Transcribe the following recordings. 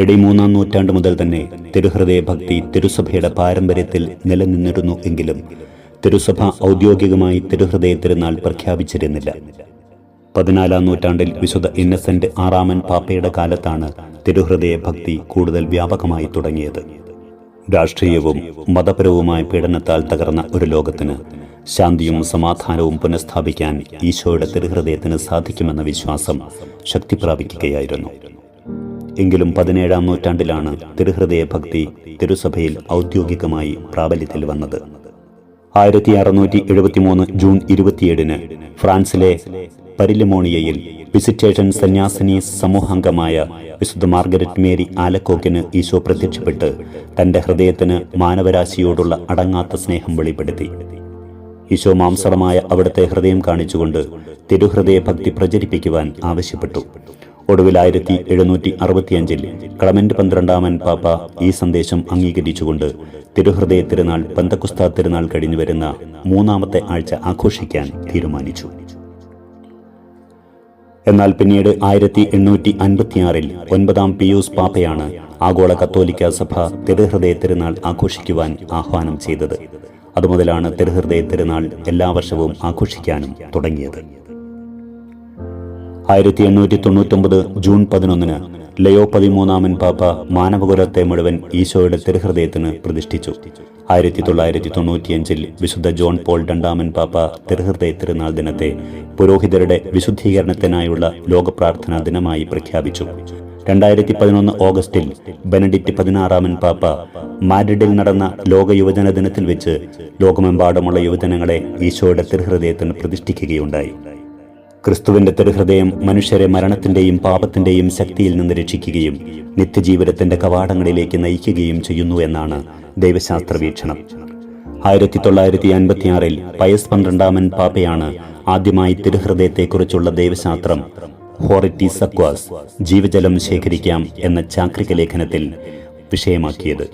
A D മൂന്നാം നൂറ്റാണ്ട് മുതൽ തന്നെ തിരുഹൃദയ ഭക്തി തിരുസഭയുടെ പാരമ്പര്യത്തിൽ നിലനിന്നിരുന്നു എങ്കിലും തിരുസഭ ഔദ്യോഗികമായി തിരുഹൃദയ തിരുനാൾ പ്രഖ്യാപിച്ചിരുന്നില്ല. പതിനാലാം നൂറ്റാണ്ടിൽ വിശുദ്ധ ഇന്നസെന്റ് ആറാമൻ പാപ്പയുടെ കാലത്താണ് തിരുഹൃദയ ഭക്തി കൂടുതൽ വ്യാപകമായി തുടങ്ങിയത്. രാഷ്ട്രീയവും മതപരവുമായ പീഡനത്താൽ തകർന്ന ഒരു ലോകത്തിന് ശാന്തിയും സമാധാനവും പുനഃസ്ഥാപിക്കാൻ ഈശോയുടെ തിരുഹൃദയത്തിന് സാധിക്കുമെന്ന വിശ്വാസം ശക്തി പ്രാപിക്കുകയായിരുന്നു എങ്കിലും പതിനേഴാം നൂറ്റാണ്ടിലാണ് തിരുഹൃദയ ഭക്തി തിരുസഭയിൽ ഔദ്യോഗികമായി പ്രാബല്യത്തിൽ വന്നത്. ആയിരത്തി അറുന്നൂറ്റി എഴുപത്തിമൂന്ന് ജൂൺ ഇരുപത്തിയേഴിന് ഫ്രാൻസിലെ പരിലിമോണിയയിൽ വിസിറ്റേഷൻ സന്യാസിനി സമൂഹാംഗമായ വിശുദ്ധ മാർഗരറ്റ് മേരി ആലക്കോക്കിന് ഈശോ പ്രത്യക്ഷപ്പെട്ട് തന്റെ ഹൃദയത്തിന് മാനവരാശിയോടുള്ള അടങ്ങാത്ത സ്നേഹം വെളിപ്പെടുത്തി. ഈശോ മാംസളമായ അവിടുത്തെ ഹൃദയം കാണിച്ചുകൊണ്ട് തിരുഹൃദയ ഭക്തി പ്രചരിപ്പിക്കുവാൻ ആവശ്യപ്പെട്ടു. ഒടുവിൽ ആയിരത്തി എഴുന്നൂറ്റി അറുപത്തിയഞ്ചിൽ ക്ലമന്റ് പന്ത്രണ്ടാമൻ പാപ്പ ഈ സന്ദേശം അംഗീകരിച്ചുകൊണ്ട് തിരുഹൃദയ തിരുനാൾ പന്തക്കുസ്ത തിരുനാൾ കഴിഞ്ഞു വരുന്ന മൂന്നാമത്തെ ആഴ്ച ആഘോഷിക്കാൻ തീരുമാനിച്ചു. എന്നാൽ പിന്നീട് ആയിരത്തി എണ്ണൂറ്റി അൻപത്തിയാറിൽ ഒൻപതാം പിയൂസ് പാപ്പയാണ് ആഗോള കത്തോലിക്ക സഭ തിരുഹൃദയ തിരുനാൾ ആഘോഷിക്കുവാൻ ആഹ്വാനം ചെയ്തത്. അതുമുതലാണ് തിരുഹൃദയ തിരുനാൾ എല്ലാ വർഷവും ആഘോഷിക്കാനും തുടങ്ങിയത്. ആയിരത്തി എണ്ണൂറ്റി തൊണ്ണൂറ്റൊമ്പത് ജൂൺ പതിനൊന്നിന് ലയോ പതിമൂന്നാമൻ പാപ്പ മാനവകുലത്തെ മുഴുവൻ ഈശോയുടെ തിരുഹൃദയത്തിന് പ്രതിഷ്ഠിച്ചു. ആയിരത്തി തൊള്ളായിരത്തി തൊണ്ണൂറ്റിയഞ്ചിൽ വിശുദ്ധ ജോൺ പോൾ രണ്ടാമൻ പാപ്പ തിരുഹൃദയ തിരുനാൾ ദിനത്തെ പുരോഹിതരുടെ വിശുദ്ധീകരണത്തിനായുള്ള ലോക പ്രാർത്ഥനാ ദിനമായി പ്രഖ്യാപിച്ചു. രണ്ടായിരത്തി പതിനൊന്ന് ഓഗസ്റ്റിൽ ബെനഡിക്റ്റ് പതിനാറാമൻ പാപ്പ മാഡ്രിഡിൽ നടന്ന ലോക യുവജന ദിനത്തിൽ വെച്ച് ലോകമെമ്പാടുമുള്ള യുവജനങ്ങളെ ഈശോയുടെ തിരുഹൃദയത്തിന് പ്രതിഷ്ഠിക്കുകയുണ്ടായി. ക്രിസ്തുവിന്റെ തിരുഹൃദയം മനുഷ്യരെ മരണത്തിന്റെയും പാപത്തിന്റെയും ശക്തിയിൽ നിന്ന് രക്ഷിക്കുകയും നിത്യജീവിതത്തിന്റെ കവാടങ്ങളിലേക്ക് നയിക്കുകയും ചെയ്യുന്നു എന്നാണ് ദൈവശാസ്ത്ര വീക്ഷണം. ആയിരത്തി തൊള്ളായിരത്തി അൻപത്തിയാറിൽ പയസ് പന്ത്രണ്ടാമൻ പാപ്പയാണ് ആദ്യമായി തിരുഹൃദയത്തെക്കുറിച്ചുള്ള ദൈവശാസ്ത്രം ഹോറിറ്റി സക്വാസ് ജീവജലം ശേഖരിക്കാം എന്ന ചാക്രിക ലേഖനത്തിൽ വിഷയമാക്കിയത്.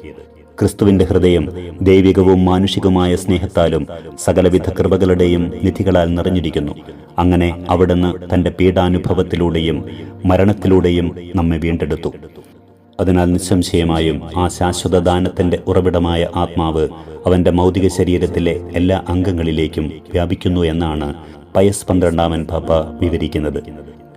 ക്രിസ്തുവിന്റെ ഹൃദയം ദൈവികവും മാനുഷികവുമായ സ്നേഹത്താലും സകലവിധ കൃപകളുടെയും നിധികളാൽ നിറഞ്ഞിരിക്കുന്നു. അങ്ങനെ അവിടുന്ന് തന്റെ പീഡാനുഭവത്തിലൂടെയും മരണത്തിലൂടെയും നമ്മെ വീണ്ടെടുത്തു. അതിനാൽ നിസ്സംശയമായും ആ ശാശ്വത ദാനത്തിന്റെ ഉറവിടമായ ആത്മാവ് അവന്റെ മൗതിക ശരീരത്തിലെ എല്ലാ അംഗങ്ങളിലേക്കും വ്യാപിക്കുന്നു എന്നാണ് പയസ് പന്ത്രണ്ടാമൻ പാപ്പ വിവരിക്കുന്നത്.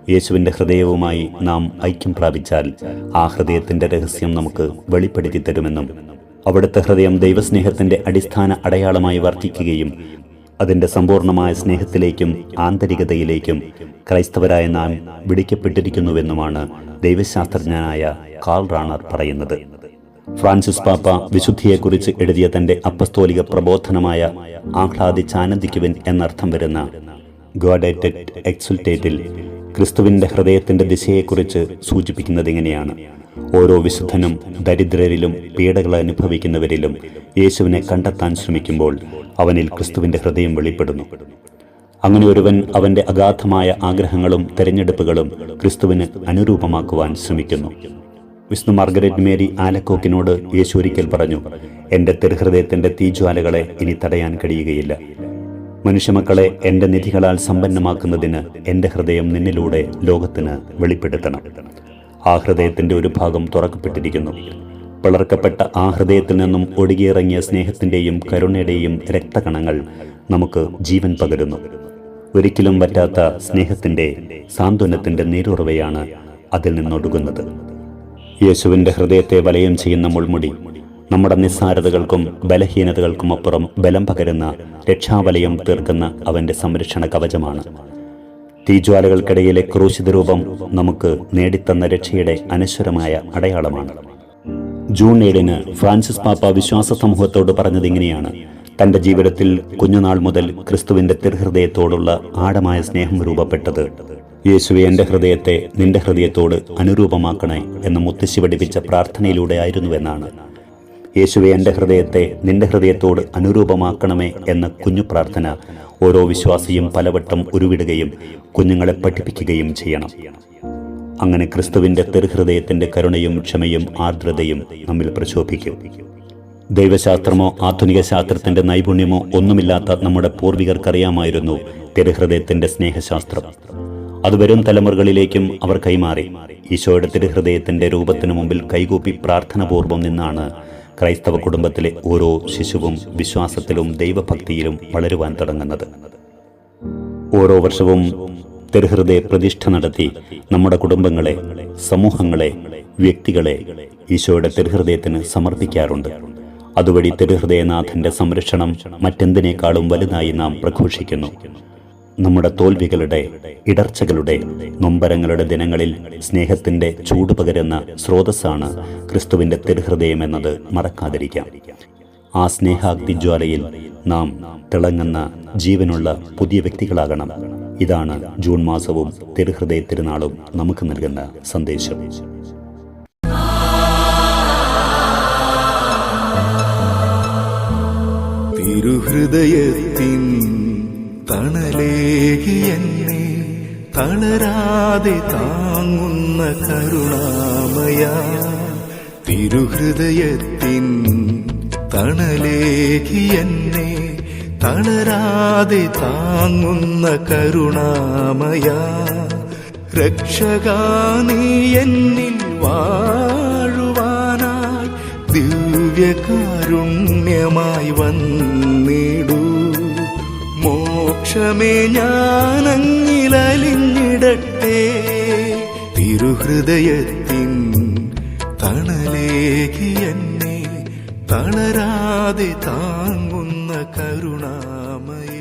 യേശുവിന്റെ ഹൃദയവുമായി നാം ഐക്യം പ്രാപിച്ചാൽ ആ ഹൃദയത്തിന്റെ രഹസ്യം നമുക്ക് വെളിപ്പെടുത്തി തരുമെന്നും അവിടുത്തെ ഹൃദയം ദൈവസ്നേഹത്തിന്റെ അടിസ്ഥാന അടയാളമായി വർദ്ധിക്കുകയും അതിന്റെ സമ്പൂർണമായ സ്നേഹത്തിലേക്കും ആന്തരികതയിലേക്കും ക്രൈസ്തവരായ നാം വിളിക്കപ്പെട്ടിരിക്കുന്നുവെന്നുമാണ് ദൈവശാസ്ത്രജ്ഞനായ കാൾ റാണർ പറയുന്നത്. ഫ്രാൻസിസ് പാപ്പ വിശുദ്ധിയെക്കുറിച്ച് എഴുതിയ തന്റെ അപ്പസ്തോലിക പ്രബോധനമായ ആഹ്ലാദിച്ചാനന്ദിക്കുവിൻ എന്നർത്ഥം വരുന്ന ഗോഡേറ്റഡ് എക്സുൽറ്റേറ്റിൽ ക്രിസ്തുവിന്റെ ഹൃദയത്തിന്റെ ദിശയെക്കുറിച്ച് സൂചിപ്പിക്കുന്നത് ഇങ്ങനെയാണ് ഓരോ വിശുദ്ധനും ദരിദ്രരിലും പീഡകൾ അനുഭവിക്കുന്നവരിലും യേശുവിനെ കണ്ടെത്താൻ ശ്രമിക്കുമ്പോൾ അവനിൽ ക്രിസ്തുവിന്റെ ഹൃദയം വെളിപ്പെടുന്നു. അങ്ങനെ ഒരുവൻ അവന്റെ അഗാധമായ ആഗ്രഹങ്ങളും തെരഞ്ഞെടുപ്പുകളും ക്രിസ്തുവിന് അനുരൂപമാക്കുവാൻ ശ്രമിക്കുന്നു. വിഷ്ണു മാർഗരറ്റ് മേരി ആലക്കോക്കിനോട് യേശു ഒരിക്കൽ പറഞ്ഞു എന്റെ തിരുഹൃദയത്തിന്റെ തീജ്വാലകളെ ഇനി തടയാൻ കഴിയുകയില്ല. മനുഷ്യമക്കളെ എന്റെ നിധികളാൽ സമ്പന്നമാക്കുന്നതിന് എന്റെ ഹൃദയം നിന്നിലൂടെ ലോകത്തിന് വെളിപ്പെടുത്തണം. ആ ഹൃദയത്തിന്റെ ഒരു ഭാഗം തുറക്കപ്പെട്ടിരിക്കുന്നു. പിളർക്കപ്പെട്ട ആ ഹൃദയത്തിൽ നിന്നും ഒഴുകിയിറങ്ങിയ സ്നേഹത്തിന്റെയും കരുണയുടെയും രക്തകണങ്ങൾ നമുക്ക് ജീവൻ പകരുന്നു. ഒരിക്കലും പറ്റാത്ത സ്നേഹത്തിന്റെ സാന്ത്വനത്തിന്റെ നീരുറവയാണ് അതിൽ നിന്നൊടുകുന്നത് യേശുവിന്റെ ഹൃദയത്തെ വലയം ചെയ്യുന്ന മുൾമുടി നമ്മുടെ നിസ്സാരതകൾക്കും ബലഹീനതകൾക്കും അപ്പുറം ബലം പകരുന്ന രക്ഷാവലയം തീർക്കുന്ന അവന്റെ സംരക്ഷണ കവചമാണ്. തീജ്വാലകൾക്കിടയിലെ ക്രൂശിത രൂപം നമുക്ക് നേടിത്തന്ന രക്ഷയുടെ അനശ്വരമായ അടയാളമാണ്. ജൂൺ ഏഴിന് ഫ്രാൻസിസ് പാപ്പ വിശ്വാസ സമൂഹത്തോട് പറഞ്ഞത് ഇങ്ങനെയാണ്. തന്റെ ജീവിതത്തിൽ കുഞ്ഞുനാൾ മുതൽ ക്രിസ്തുവിന്റെ തിർഹൃദയത്തോടുള്ള ആഴമായ സ്നേഹം രൂപപ്പെട്ടത്. യേശുവെ എന്റെ ഹൃദയത്തെ നിന്റെ ഹൃദയത്തോട് അനുരൂപമാക്കണേ എന്ന് മുത്തശ്ശി പഠിപ്പിച്ച പ്രാർത്ഥനയിലൂടെ ആയിരുന്നുവെന്നാണ്. യേശുവെ എന്റെ ഹൃദയത്തെ നിന്റെ ഹൃദയത്തോട് അനുരൂപമാക്കണമേ എന്ന കുഞ്ഞു പ്രാർത്ഥന ഓരോ വിശ്വാസിയും പലവട്ടം ഉരുവിടുകയും കുഞ്ഞുങ്ങളെ പഠിപ്പിക്കുകയും ചെയ്യണം. അങ്ങനെ ക്രിസ്തുവിന്റെ തെരുഹൃദയത്തിന്റെ കരുണയും ക്ഷമയും ആർദ്രതയും നമ്മിൽ പ്രശോഭിക്കും ദൈവശാസ്ത്രമോ ആധുനിക ശാസ്ത്രത്തിന്റെ നൈപുണ്യമോ ഒന്നുമില്ലാത്ത നമ്മുടെ പൂർവികർക്കറിയാമായിരുന്നു തിരുഹൃദയത്തിന്റെ സ്നേഹശാസ്ത്രം. അത് വരും തലമുറകളിലേക്കും അവർ കൈമാറി. ഈശോയുടെ തിരുഹൃദയത്തിന്റെ രൂപത്തിനു മുമ്പിൽ കൈകൂപ്പി പ്രാർത്ഥനപൂർവം നിന്നാണ് ക്രൈസ്തവ കുടുംബത്തിലെ ഓരോ ശിശുവും വിശ്വാസത്തിലും ദൈവഭക്തിയിലും വളരുവാൻ തുടങ്ങുന്നത്. ഓരോ വർഷവും തിരുഹൃദയ പ്രതിഷ്ഠ നടത്തി നമ്മുടെ കുടുംബങ്ങളെ സമൂഹങ്ങളെ വ്യക്തികളെ ഈശോയുടെ തിരുഹൃദയത്തിന് സമർപ്പിക്കാറുണ്ട്. അതുവഴി തിരുഹൃദയനാഥന്റെ സംരക്ഷണം മറ്റെന്തിനേക്കാളും വലുതായി നാം പ്രഘോഷിക്കുന്നു. നമ്മുടെ തോൽവികളുടെ ഇടർച്ചകളുടെ നൊമ്പരങ്ങളുടെ ദിനങ്ങളിൽ സ്നേഹത്തിന്റെ ചൂട് പകരുന്ന സ്രോതസ്സാണ് ക്രിസ്തുവിന്റെ തിരുഹൃദയം എന്നത് മറക്കാതിരിക്കാം. ആ സ്നേഹാഗ്നിജ്വാലയിൽ നാം തിളങ്ങുന്ന ജീവനുള്ള പുതിയ വ്യക്തികളാകണം. ഇതാണ് ജൂൺ മാസവും തിരുഹൃദയ തിരുനാളും നമുക്ക് നൽകുന്ന സന്ദേശം. തിരുഹൃദയത്തിൻ തണലേകിയെന്നെ തളരാതെ താങ്ങുന്ന കരുണാമയ തിരുഹൃദയത്തിൻ തണലേകി എന്നെ തളരാതെ താങ്ങുന്ന കരുണാമയ രക്ഷകാ നീ എന്നിൽ വാഴുവാനായി ദിവ്യകാരുണ്യമായി വന്നിടൂ. മോക്ഷമേ ഞാനങ്ങിലലിഞ്ഞിടട്ടെ തിരുഹൃദയത്തിൻ തണലേകി എന്നെ തളരാതെ താങ്ങുന്ന കരുണാമയ.